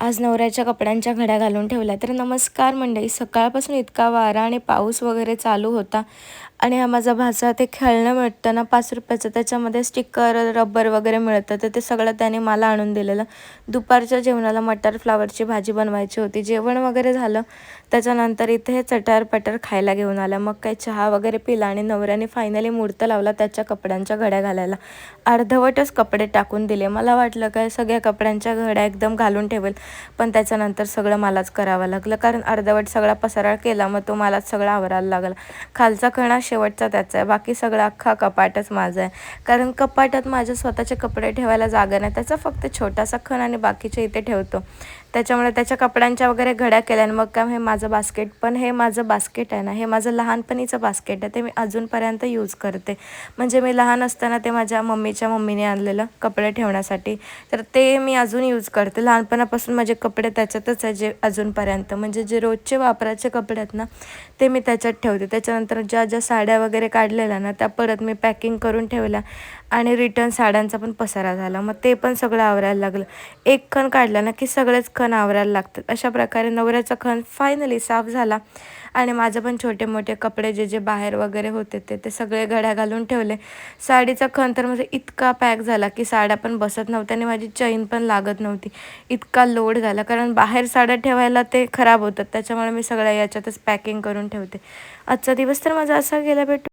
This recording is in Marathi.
आज नवऱ्याच्या कपड्यांच्या घड्या घालून ठेवल्या. तर नमस्कार मंडळी सकाळपासून इतका वारा आणि पाऊस वगैरे चालू होता. आणि हा माझा भाचा ते खेळणं मिळतं ना पाच रुपयाचं त्याच्यामध्ये स्टिकर रबर वगैरे मिळतं. तर ते सगळं त्याने मला आणून दिलेलं. दुपारच्या जेवणाला मटर फ्लावरची भाजी बनवायची होती. जेवण वगैरे झालं. त्याच्यानंतर इथे हे चटार पटर खायला घेऊन आला. मग काही चहा वगैरे पिला आणि नवऱ्याने फायनली मुहूर्त लावला त्याच्या कपड्यांच्या घड्या घालायला. अर्धवटच कपडे टाकून दिले. मला वाटलं काय सगळ्या कपड्यांच्या घड्या एकदम घालून ठेवेल. पण त्याच्यानंतर सगळं मलाच करावं लागलं. कारण अर्धवट सगळा पसारा केला. मग तो मलाच सगळा आवरायला लागला. खालचा कणा शेवटचा त्याचा आहे. बाकी सगळा अख्खा कपाटच माझा आहे. कारण कपाटात माझ्या स्वतःचे कपडे ठेवायला जागा नाही. त्याचा फक्त छोटासा खण आणि बाकीचे इथे ठेवतो. त्याच्यामुळे त्याच्या कपड्यांच्या वगैरे घड्या केल्या आणि मग काय हे माझं बास्केट पण हे माझं बास्केट आहे ना हे माझं लहानपणीचं बास्केट आहे ते मी अजूनपर्यंत यूज करते. म्हणजे मी लहान असताना ते माझ्या मम्मीच्या मम्मीने आणलेलं कपडे ठेवण्यासाठी. तर ते मी अजून यूज करते. लहानपणापासून माझे कपडे त्याच्यातच आहे जे अजूनपर्यंत. म्हणजे जे रोजचे वापराचे कपडे आहेत ना ते मी त्याच्यात ठेवते. त्याच्यानंतर ज्या ज्या साड्या वगैरे काढलेल्या ना त्या परत मी पॅकिंग करून ठेवल्या. आणि रिटर्न साड्यांचा पण पसारा झाला. मग ते पण सगळं आवरायला लागलं. एक खण काढला ना की सगळेच खण आवरायला लागतात. अशा प्रकारे नवऱ्याचा खण फायनली साफ झाला. आणि माझं पण छोटे मोठे कपडे जे जे बाहेर वगैरे होते ते ते सगळे घड्या घालून ठेवले. साडीचा खण तर माझा इतका पॅक झाला की साड्या पण बसत नव्हत्या आणि माझी चैन पण लागत नव्हती. इतका लोड झाला. कारण बाहेर साड्या ठेवायला ते खराब होतात. त्याच्यामुळे मी सगळ्या याच्यातच पॅकिंग करून ठेवते. आजचा दिवस तर माझा असा गेला भेटू